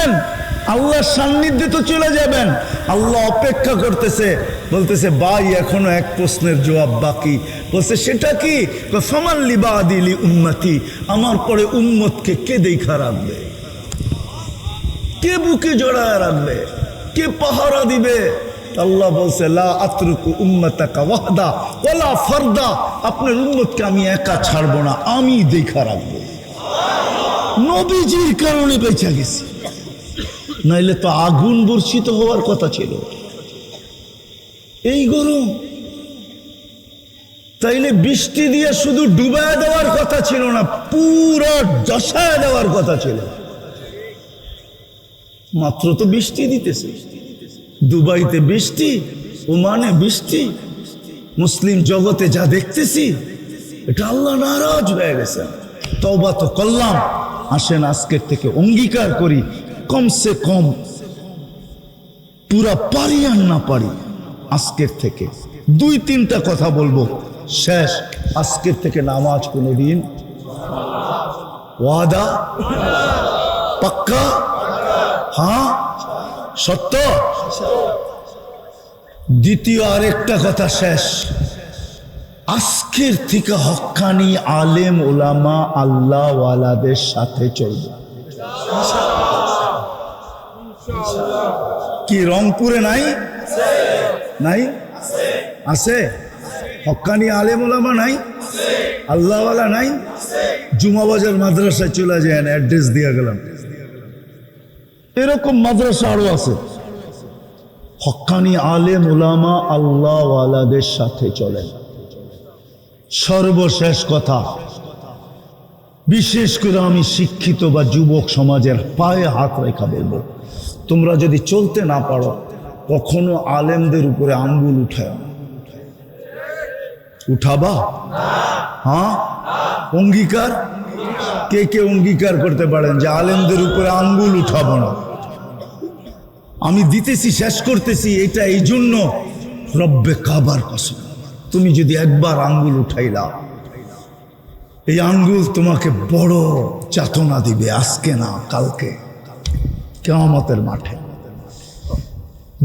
যাবেন? আল্লাহর সান্নিধ্যে তো চলে যাবেন। আল্লাহ অপেক্ষা করতেছে, বলতেছে, ভাই, এখনও এক প্রশ্নের জবাব বাকি। বলছে, সেটা কি? ফমাল্লি বা আদিলি উম্মতি, আমার পরে উম্মতকে কে দেখা রাখবে? কে বুকে জড়ায় রাখবে? কে পাহারা দিবে? আল্লাহ বলছে, লা আতরুকু উম্মতাকা ওয়াহদা ওয়ালা ফারদা। আপনার উম্মতকে আমি একা ছাড়বো না, আমি দেখা রাখব। নবীজির কারণে বেঁচে গেছি। নাইলে তো আগুন বর্ষিত হওয়ার কথা ছিল। এই গরম, তাইলে বৃষ্টি দিয়ে শুধু ডুবায় দেওয়ার কথা ছিল না, পুরো দশায় দেওয়ার কথা ছিল। মাত্র তো বৃষ্টি দিতেছে। দুবাইতে বৃষ্টি, ওমানে বৃষ্টি, মুসলিম জগতে যা দেখতেছি, এটা আল্লাহ নারাজ হয়ে গেছে। তবা তো করলাম, আসেন আজকের থেকে অঙ্গীকার করি। কমসে কম পুরা পারি আর না পারি, আজকের থেকে। দুই, তিনটা কথা বলব। শেষ, আজকের থেকে নামাজ কোনো দিন ওয়াদা পাক্কা? হ্যাঁ? সত্য? দ্বিতীয় আরেকটা কথা শেষ। আজকের থেকে হক্কানি আলেম ওলামা আল্লাহ ওয়ালাদের সাথে চলবে। কি রংপুরে নাই? নাই? আছে? হক্কানি আলেম ওলামা নাই আল্লাহওয়ালা নাই? জুমাবাজার মাদ্রাসায় চলে যায় না অ্যাড্রেস দিয়ে গেলাম। এরকম মাদ্রাসা আরও আছে। হক্কানি আলেম ওলামা আল্লাহওয়ালাদের সাথে চলেন সর্বশেষ কথা বিশেষ করে আমি শিক্ষিত বা যুবক সমাজের পায়ে হাত রেখা বলব। তোমরা যদি চলতে না পারো, কখনো আলেমদের উপরে আঙ্গুল উঠায় উঠাবা? হ্যাঁ? অঙ্গীকার? কে কে অঙ্গীকার করতে পারেন যে আলেমদের উপরে আঙ্গুল উঠাবো না? আমি দিতেছি, শেষ করতেছি, এটা এই জন্য রব্বে কাবার কসম। তুমি যদি একবার আঙ্গুল উঠাইলা, এই আঙ্গুল তোমাকে বড় চাতনা দিবে আজকে না কালকে। কেমতের মাঠে।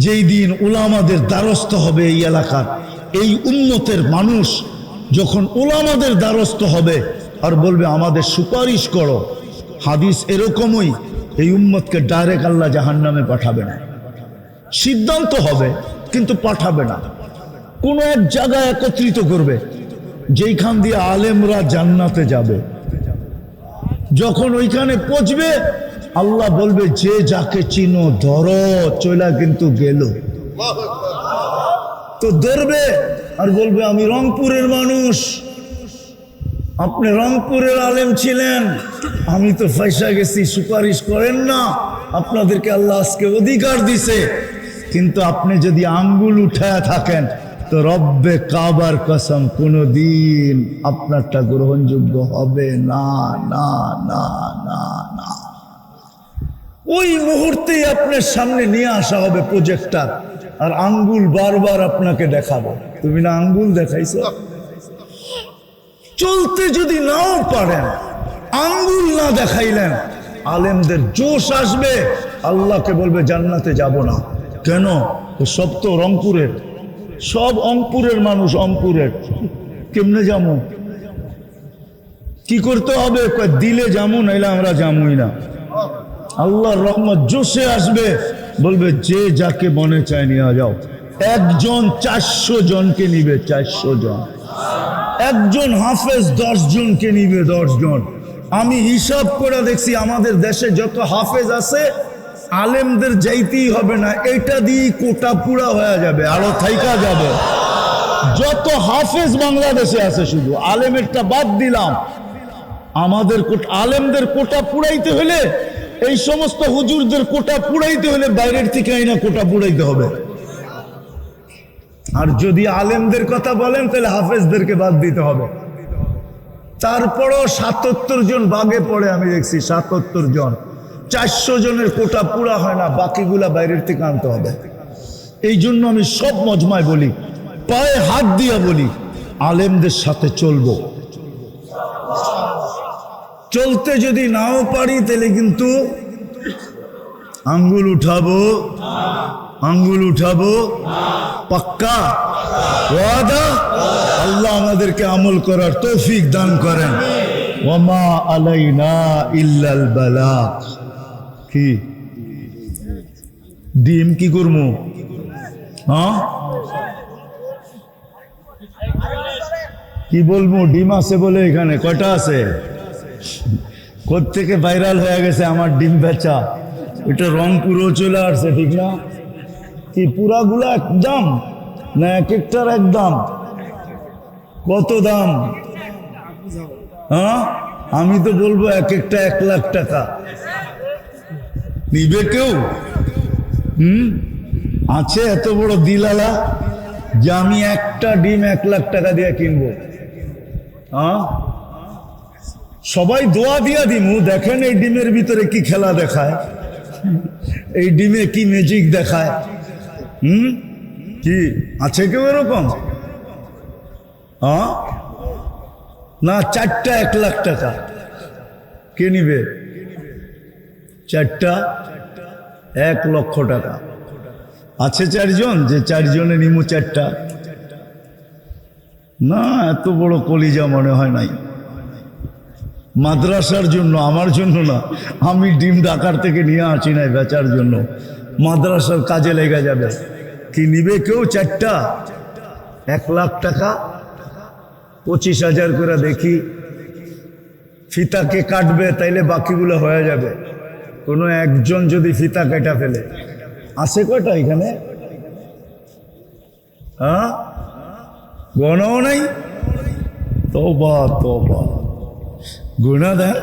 যেই দিন ওলামাদের দ্বারস্থ হবে এই এলাকার, এই উন্নতের মানুষ যখন ওলামাদের দ্বারস্থ হবে আর বলবে, আমাদের সুপারিশ করো। হাদিস এরকমই, এই উম্মতকে ডাইরেক্ট আল্লাহ জাহান নামে পাঠাবে না। সিদ্ধান্ত হবে, কিন্তু পাঠাবে না। কোনো এক জায়গায় একত্রিত করবে, যেইখান দিয়ে আলেমরা জান্নাতে যাবে। যখন ওইখানে পৌঁছবে আল্লাহ বলবে, যে যাকে চিনো, ধরো, চইলা কিন্তু গেল। তো ধরবে আর বলবে, আমি রংপুরের মানুষ। আপনি রংপুরের আলেম ছিলেন। আমি তো ফাইসা গেছি, সুপারিশ করেন না। আপনাদেরকে আল্লাহ আজকে অধিকার দিছে। কিন্তু আপনি যদি আঙ্গুল উঠায় থাকেন, তো রব্বে কাবার কসম কোনো দিন আপনারটা গ্রহণযোগ্য হবে না না না না না। ওই মুহূর্তেই আপনার সামনে নিয়ে আসা হবে প্রজেক্টার আর আঙ্গুল বারবার আপনাকে দেখাবো। তুমি না আঙ্গুল দেখাইছো? চলতে যদি নাও পারেন, আঙ্গুল না দেখাইলেন, আলেমদের জোশ আসবে। আল্লাহকে বলবে, জান্নাতে যাব না। কেন? সব তো রংপুরের। সব অঙ্কুরের মানুষ অঙ্কুরের কেমনে যাব? কি করতে হবে? দিলে যামু নাইলে আমরা যামুই না। আল্লাহর রহমত জোশে আসবে। বলবে, যে যাকে মনে চায় নিয়ে যাও। একজন চারশো জনকে নিবে, চারশো জন। একজন হাফেজ দশ জনকে নিবে দশ জন। আমি হিসাব করে দেখছি, আমাদের দেশে যত হাফেজ আছে, আলেমদের যাইতেই হবে না। এটা দিয়ে কোটা পুরা হয়ে যাবে আরও থাইকা যাবে। যত হাফেজ বাংলাদেশে আছে শুধু, আলেমেরটা বাদ দিলাম। আমাদের আলেমদের কোটা পুরাইতে হলে এই সমস্ত হুজুরদের কোটা পুড়াইতে হলে বাইরের থেকে আইনা কোটা পুড়াইতে হবে। আর যদি আলেমদের কথা বলেন, তাহলে হাফেজদেরকে বাদ দিতে হবে। তারপরও সাতাত্তর জন বাগে পড়ে, আমি দেখছি সাতাত্তর জন। চারশো জনের কোটা পুরা হয় না, বাকিগুলা বাইরের থেকে আনতে হবে। এই জন্য আমি সব মজমায় বলি, পায়ে হাত দিয়া বলি, আলেমদের সাথে চলবো। চলতে যদি নাও পারি, তাহলে কিন্তু আঙ্গুল উঠাবো। আঙ্গুল উঠাবো। পাক্কা? ওয়াদা? আল্লাহ আমাদেরকে আমল করার তৌফিক দান করেন। ওমা আলাইনা ইল্লাল বালাক কি? ডিম কি করব? হ্যাঁ? কি বলব? ডিম আছে বলে এখানে। কটা আছে? থেকে ভাইরাল হয়ে গেছে আমার ডিম বেচা। এটা রং পুরো চলে আসছে, ঠিক না? কি পুরাগুলো একদম? না এক একটার একদম? কত দাম? হ্যাঁ? আমি তো বলব এক একটা এক লাখ টাকা। নিবে কেউ? হুম? আছে এত বড় দিলালা যে আমি একটা ডিম এক লাখ টাকা দিয়ে কিনবো। হ্যাঁ? সবাই দোয়া দিয়া দিমু, দেখেন এই ডিমের ভিতরে কি খেলা দেখায়। এই ডিমে কি ম্যাজিক দেখায়। হুম? কি? আছে কেউ এরকম? না, চারটা এক লাখ টাকা। কে নিবে? চারটা এক লক্ষ টাকা। আছে চারজন? যে চারজনে নিমু চারটা। না, এত বড় কলিজা মনে হয় নাই। মাদ্রাসার জন্য, আমার জন্য না, আমি ডিম ডাকার থেকে নিয়ে আসি নাই বেচার জন্য। মাদ্রাসার কাজে লেগে যাবে। কি নিবে কেউ? চারটা। এক লাখ টাকা। পঁচিশ হাজার করে দেখি। ফিতাকে কাটবে, তাইলে বাকিগুলো হয়ে যাবে। কোনো একজন যদি ফিতা কেটা ফেলে। আছে কয়টা এখানে? হ্যাঁ? গণও নাই। তোবা তোবা গুণা দেন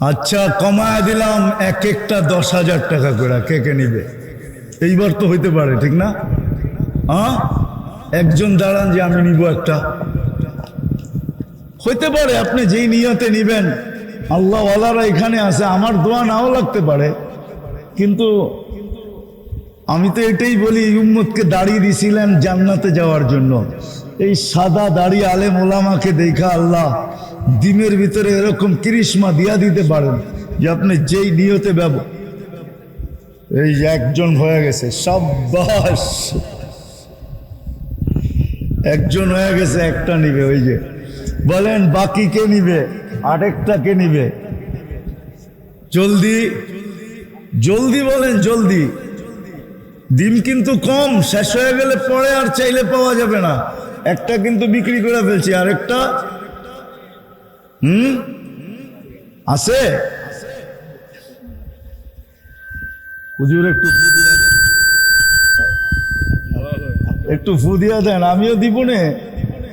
আচ্ছা কমায় দিলাম এক একটা দশ হাজার টাকা করে, কে কে নিবে? এইবার তো হইতে পারে, ঠিক না? হ্যাঁ একজন দাঁড়ান যে আমি নিব একটা। হইতে পারে, আপনি যেই নিয়তে নিবেন, আল্লাহওয়ালারা এখানে আছে, আমার দোয়া নাও লাগতে পারে। কিন্তু আমি তো এটাই বলি উম্মতকে দাঁড়িয়ে দিছিলেন জান্নাতে যাওয়ার জন্য। এই সাদা দাড়ি আলেম ওলামাকে দেখা আল্লাহ ডিমের ভিতরে এরকম কৃষ্মা দিয়া দিতে পারেন যে আপনি যেই নিয়তে ব্যব, এই একজন হয়ে গেছে, সাব্বাস। একজন হয়ে গেছে, একটা নিবে, ওই যে। বলেন, বাকি কে নিবে? আরেকটা কে নিবে? জলদি। জলদি বলেন, জলদি। ডিম কিন্তু কম, শেষ হয়ে গেলে পরে আর চাইলে পাওয়া যাবে না। একটা কিন্তু বিক্রি করে ফেলছি, আরেকটা? হুম? আছে? একটু। একটু ফু দিয়া দেন, আমিও দিব নে।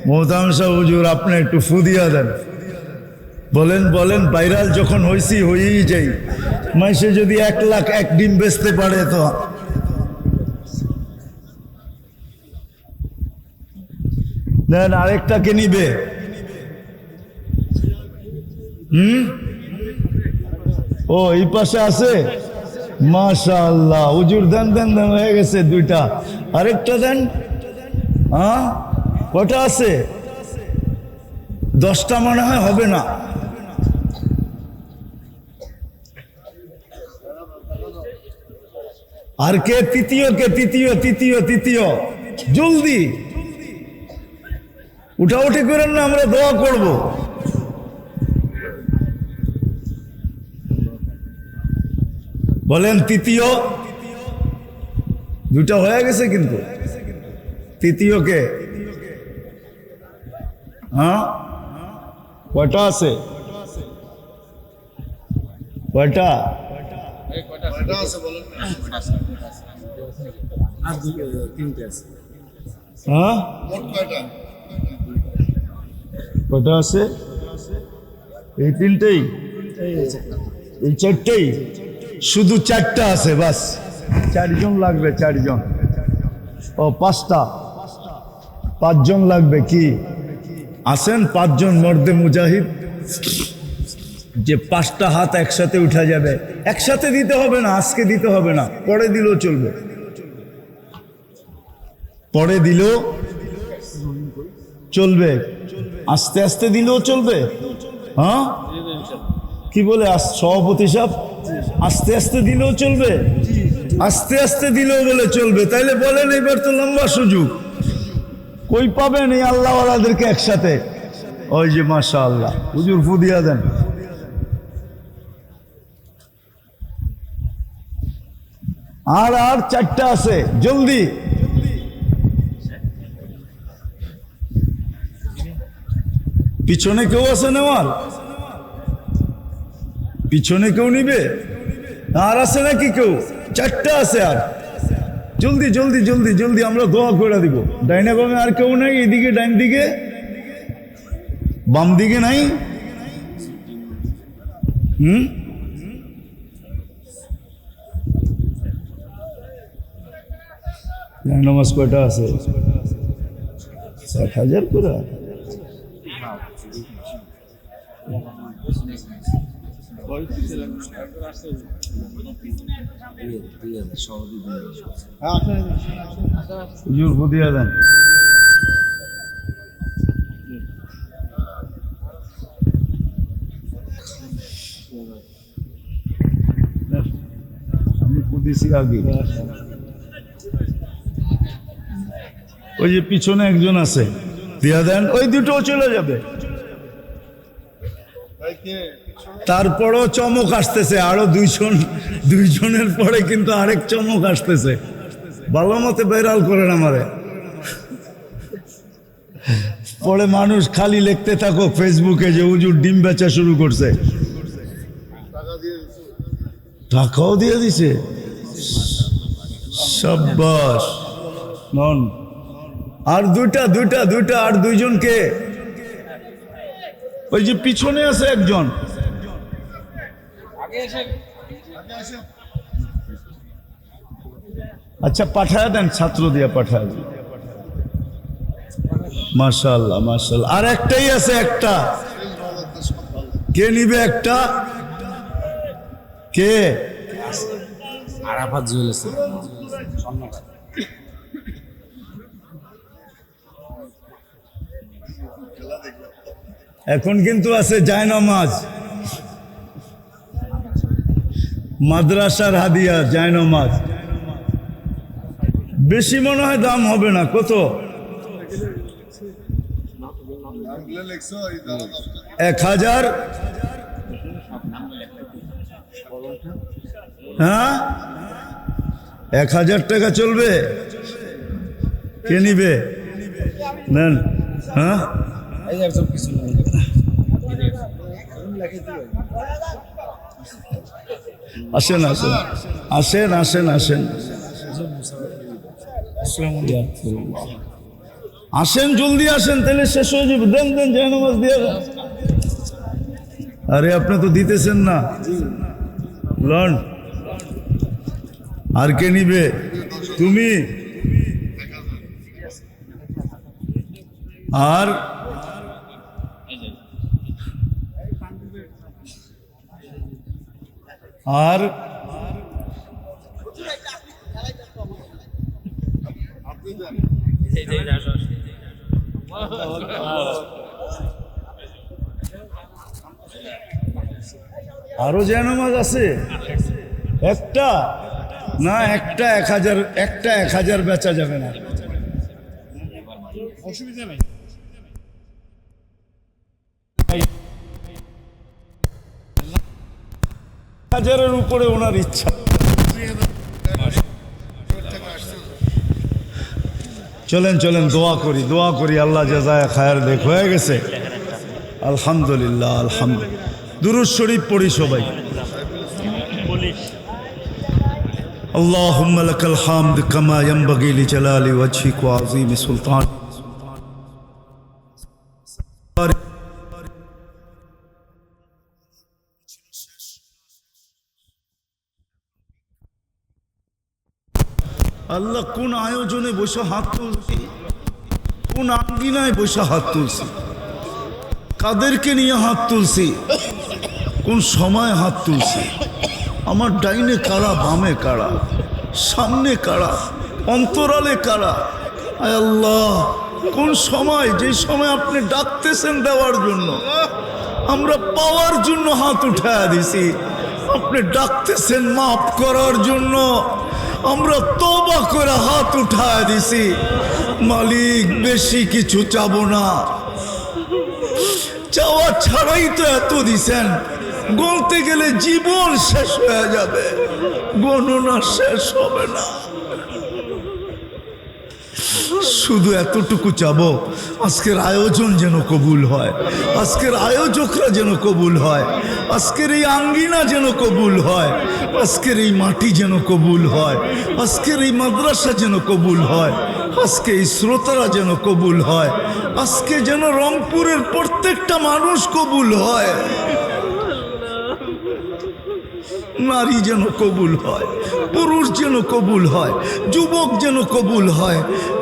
মোহতাম হুজুর, আপনি একটু ফু দিয়া দেন। বলেন বলেন, ভাইরাল যখন হয়েছি হয়েই যাই। মাসে যদি এক লাখ এক ডিম বেচতে পারে তো দেন আরেকটাকে নিবে। হুম? ও, এই পাশে আছে? মাশা আল্লাহ হুজুর দেন দেন দেন, হয়ে গেছে দুইটা। আরেকটা দেন। হ্যাঁ? কটা আছে? দশটা মনে হয় হবে না। আর কে? তৃতীয় কে? তৃতীয় তৃতীয় তৃতীয়। জলদি। উঠাউঠি করেন না, আমরা দোয়া করব। বলেন, তৃতীয়। দুটা হয়ে গেছে কিন্তু। তৃতীয় কে? হ্যাঁ? কয়টা আছে? কয়টা? হ্যাঁ? কয়টা আছে? এই তিনটেই? এই চারটেই? শুধু চারটা আছে, বাস। চারজন লাগবে, চারজন। ও, পাঁচটা? পাঁচজন লাগবে কি? আসেন পাঁচজন মর্দে মুজাহিদ? যে পাঁচটা হাত একসাথে উঠা যাবে। একসাথে দিতে হবে না, আজকে দিতে হবে না। পরে দিলেও চলবে। পরে দিলেও চলবে। আস্তে আস্তে দিলেও চলবে? হ্যাঁ? কি বলে সভাপতি সাহেব? আস্তে আস্তে দিলেও চলবে? আস্তে আস্তে দিলেও বলে চলবে। তাইলে বলেন এবার তো লম্বা সুযোগ। কই পাবেন এই আল্লাহওয়ালাদেরকে একসাথে? ওই যে মাশা আল্লাহ হুজুর ফুদিয়া দেন। আর আর চারটা আছে। জলদি। পিছনে কেউ আছে নেওয়ার পিছনে কেউ নিবে? আর আছে নাকি কেউ? চারটা আছে আর। জলদি জলদি জলদি জলদি আমরা দোয়া করে দিব। ডাইনে বামে আর কেউ নাই, এদিকে, ডাইন দিকে। বাম দিকে নাই? হুম? নামাজ কয়টা আছে। এক হাজার করে হুজুর ফুদিয়েছি আগে। ওই যে পিছনে একজন আছে। দিয়া দেন ওই দুটো চলে যাবে। তারপরও চমক আসতেছে, আরও দুইজন, দুইজনের পরে কিন্তু আরেক চমক আসতেছে। ভালো মতে বেড়াল করেন আমারে। পরে মানুষ খালি লিখতে থাকো ফেসবুকে যে উজুর ডিম বেচা শুরু করছে। টাকাও দিয়ে দিছে। সাব্বাস। নন। আর দুইটা দুইটা দুইটা, আর দুইজনকে। ওই যে পিছনে আছে একজন। আচ্ছা পাঠায় দেন ছাত্র দিয়ে পাঠায় দেন। মাশাল্লাহ মাশাল্লাহ আর একটাই আছে একটা। কে নিবে একটা? কে? আরাফাত জুয়েলার্স এখন কিন্তু আছে জায়নমাজ। মাদ্রাসার হাদিয়া জায়নমাজ বেশি মনে হয় দাম হবে না, কত? এক হাজার? হ্যাঁ? এক হাজার টাকা চলবে? কে নিবে? নেন। হ্যাঁ এই যে একজন কিছু আসেন আসেন। আসেন আসেন আসেন। আসেন, জলদি আসেন, তাহলে শেষ হয়ে যাবে। দেন দেন জায়নামাজ দিয়ে। আরে, আপনি তো দিতেছেন না। লন, আর কে নিবে? তুমি। আর আর আরও জায়নামাজ আছে? একটা? না, একটা এক হাজার, একটা এক হাজার বেচা যাবে না। অসুবিধা নাই। হাজারের উপরে ওনার ইচ্ছা চলেন চলেন দোয়া করি দোয়া করি আল্লাহ জাজায় খায়ের দেখ হয়ে গেছে আলহামদুলিল্লাহ আলহামদুলিল্লাহ দুরুদ শরীফ পড়ি সবাই اللهم لك الحمد كما ينبغي لجلال وجهك وعظيم سلطانك আল্লাহ কোন আয়োজনে বসে হাত তুলছি? কোন আঙ্গিনায় বসে হাত তুলছি? কাদেরকে নিয়ে হাত তুলছি? কোন সময় হাত তুলছি? আমার ডাইনে কারা, বামে কারা? সামনে কারা? অন্তরালে কারা? আয় আল্লাহ, কোন সময়, যে সময় আপনি ডাকতেছেন দেওয়ার জন্য, আমরা পাওয়ার জন্য হাত উঠায় দিছি। আপনি ডাকতেছেন মাফ করার জন্য। আমরা তবা করে হাত উঠায় দিছি। মালিক, বেশি কিছু চাবো না। চাওয়া ছাড়াই তো এত দিছেন। গলতে গেলে জীবন শেষ হয়ে যাবে। গণনা শেষ হবে না। শুধু এতটুকু চাবো, আজকের আয়োজন যেন কবুল হয়, আজকের আয়োজকরা যেন কবুল হয়, আজকের এই আঙ্গিনা যেন কবুল হয়, আজকের এই মাটি যেন কবুল হয়, আজকের এই মাদ্রাসা যেন কবুল হয়, আজকে এই শ্রোতারা যেন কবুল হয়, আজকে যেন রংপুরের প্রত্যেকটা মানুষ কবুল হয়। নারী যেন কবুল হয়, পুরুষ যেন কবুল হয়, যুবক যেন কবুল হয়,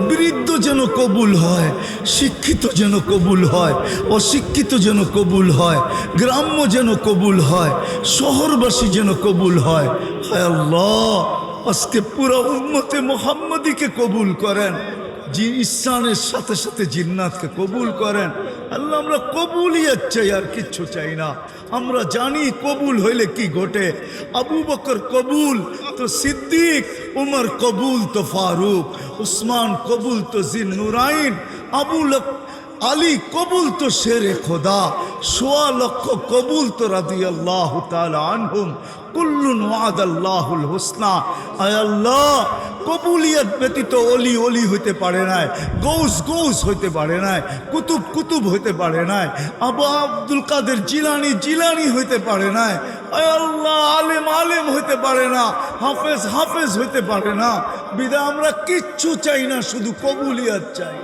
বৃদ্ধ যেন কবুল হয়, শিক্ষিত যেন কবুল হয়, অশিক্ষিত যেন কবুল হয়, গ্রাম্য যেন কবুল হয়, শহরবাসী যেন কবুল হয়। হায় আজকে পুরো উম্মতে মোহাম্মদীকে কবুল করেন, জি ইসানের সাথে সাথে জিন্নাতকে কবুল করেন আল্লাহ, আমরা কবুলিয়ত চাই, আর কিচ্ছু চাই না। আমরা জানি কবুল হইলে কি ঘটে। আবু বকর কবুল তো সিদ্দিক, উমর কবুল তো ফারুক, উসমান কবুল তো জিন নুরাইন, আবু লক আলী কবুল তো শেরে খোদা, সোয়া লক্ষ কবুল তো রাদি আল্লাহ আনহুম, কুল্লুন ওয়াদ আল্লাহুল হোসনা ব্যতীত অলি অলি পারে নাই গৌস গৌস পারে নাই, কুতুব কুতুব পারে নাই, আবু আব্দুল কাদের জিলানি জিলানি পারে নাই আল্লাহ, আলেম আলেম পারে না, হাফেজ হাফেজ হইতে পারে না। বিদা আমরা কিচ্ছু চাই না, শুধু কবুলিয়ত চাই।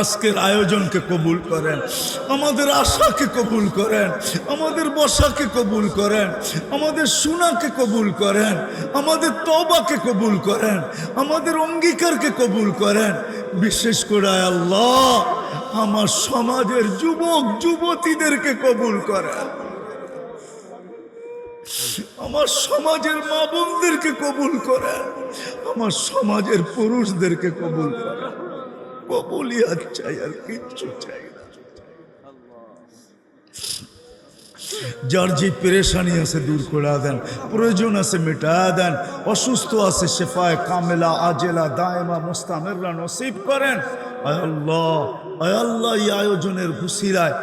আজকের আয়োজনকে কবুল করেন, আমাদের আশাকে কবুল করেন, আমাদের বসাকে কবুল করেন, আমাদের সুনাকে কবুল করেন, আমাদের তবাকে কবুল করেন, আমাদের অঙ্গীকারকে কবুল করেন। বিশেষ করে আল্লাহ, আমার সমাজের যুবক, যুবতীদেরকে কবুল করেন। আমার সমাজের মা বোনদেরকে কবুল করেন, আমার সমাজের পুরুষদেরকে কবুল করেন। কবুলিয়াত চাই, আর কিচ্ছু চাই না। যার যে পেরেশানি আছে দূর করে দেন, প্রয়োজন আছে মেটা দেন, অসুস্থ আছে শেফায় কামেলা, আজেলা, দায়মা, মোস্তামেররা নসিব করেন। আয় আল্লাহ, আয় এই আয়োজনের হুসিরায়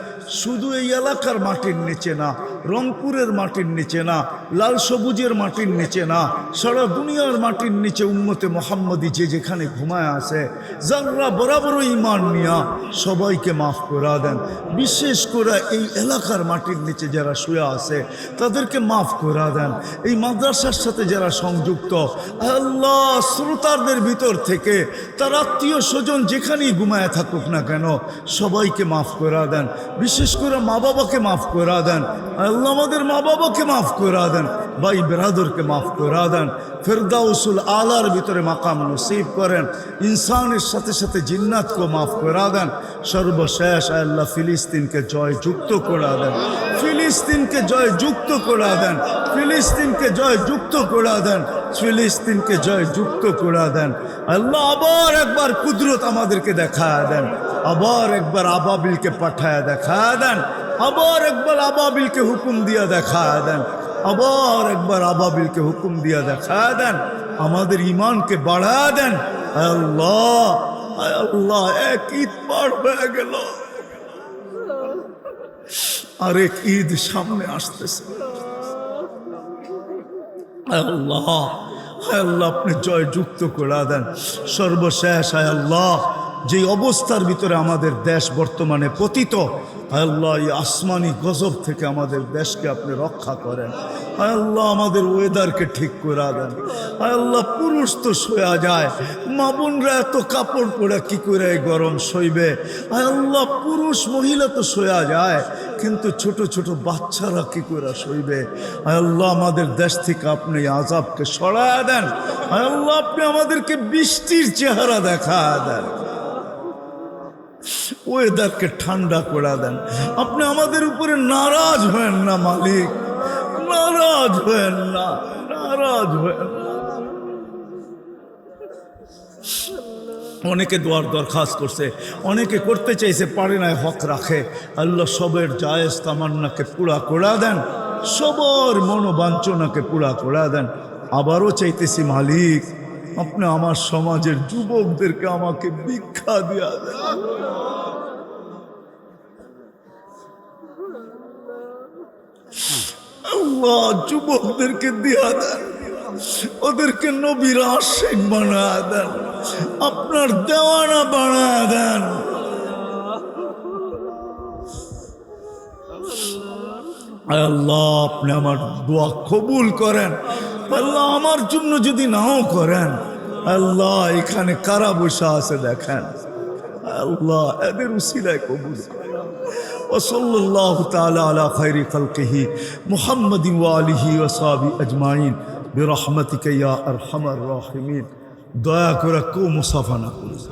শুধু এই এলাকার মাটির নিচে না, রংপুরের মাটির নিচে না, লাল সবুজের মাটির নিচে না, সারা দুনিয়ার মাটির নিচে উম্মতে মোহাম্মদী যে যেখানে ঘুমায় আছে যারা বরাবর ইমান নিয়া সবাইকে মাফ করা দেন। বিশেষ করে এই এলাকার মাটির নিচে যারা শুয়ে আছে, তাদেরকে মাফ করা দেন। এই মাদ্রাসার সাথে যারা সংযুক্ত, আল্লাহ শ্রোতারদের ভিতর থেকে, তার আত্মীয় স্বজন যেখানেই ঘুমায় থাকুক না কেন, সবাইকে মাফ করা দেন। বিশেষ করে মা বাবাকে মাফ করা দেন। আল্লাহ আমাদের মা বাবাকে মাফ করা দেন। ভাই বেরাদরকে মাফ করা দেন। ফেরদাউসুল আলার ভিতরে মাকাম নসিব করেন। ইনসানের সাথে সাথে জিন্নাতকে মাফ করা দেন। সর্বশেষ আল্লাহ ফিলিস্তিনকে জয় যুক্ত করা দেন। ফিলিস্তিনকে জয় যুক্ত করা দেন। ফিলিস্তিনকে জয় যুক্ত করা দেন। ফিলিস্তিনকে জয় যুক্ত করা দেন। আল্লাহ আবার একবার কুদরত আমাদেরকে দেখা দেন। আবার একবার আবাবিলকে পাঠায় দেখা দেন। আবার একবার আবাবিলকে হুকুম দিয়া দেখা দেন। আবার একবার আবাবিলকে হুকুম দিয়া দেখা দেন। আমাদের ইমানকে বাড়া দেন। আল্লাহ আয় আল্লাহ এক ঈদ পার হয়ে গেল। আরেক ঈদ সামনে আসতেছে। আল্লাহ আয় আল্লাহ, আপনি জয় যুক্ত করে দেন। সর্বশেষ আয় আল্লাহ। যে অবস্থার ভিতরে আমাদের দেশ বর্তমানে পতিত আল্লাহ, এই আসমানি গজব থেকে আমাদের দেশকে আপনি রক্ষা করেন। আল্লাহ, আমাদের ওয়েদারকে ঠিক করে দেন। আল্লাহ, পুরুষ তো শোয়া যায়। মা বোনরা এত কাপড় পরে কি করে এই গরম সইবে? আল্লাহ, পুরুষ, মহিলা তো শোয়া যায়, কিন্তু ছোট ছোট বাচ্চারা কি করে সইবে? আল্লাহ, আমাদের দেশ থেকে আপনি আজাবকে সরায় দেন। আল্লাহ, আপনি আমাদেরকে বৃষ্টির চেহারা দেখা দেন। ওয়েদারকে ঠান্ডা করে দেন। আপনি আমাদের উপরে নারাজ হয়েন না, মালিক। নারাজ হয়েন না, নারাজ হয়েন অনেকে দোয়ার দরখাস্ত করছে, অনেকে করতে চাইছে, পারে না হক রাখে। আল্লাহ সবের জায়েজ তামান্নাকে পুরা করা দেন, সবার মনোবাঞ্ছনাকে পুরা করা দেন। আবারও চাইতেছি, মালিক, আপনি আমার সমাজের যুবকদেরকে আমাকে ভিক্ষা দিয়া দেন। আল্লাহ যুবকদেরকে দিয়া দেন। ওদেরকে নবীর আশেক বানা দেন। আপনার দেওয়ানা বানা দেন। আল্লাহ, আপনি আমার দোয়া কবুল করেন। আল্লাহ, আমার জন্য যদি নাও করেন, আল্লাহ, এখানে কারা বসা আছে দেখেন। আল্লাহ, এদের উসিলায় কবুল করেন। وصلى الله تعالى على خير خلقه محمد وآله وصحبه أجمعين برحمتك يا أرحم الراحمين দয়া করে কেউ মুসাফা না করিস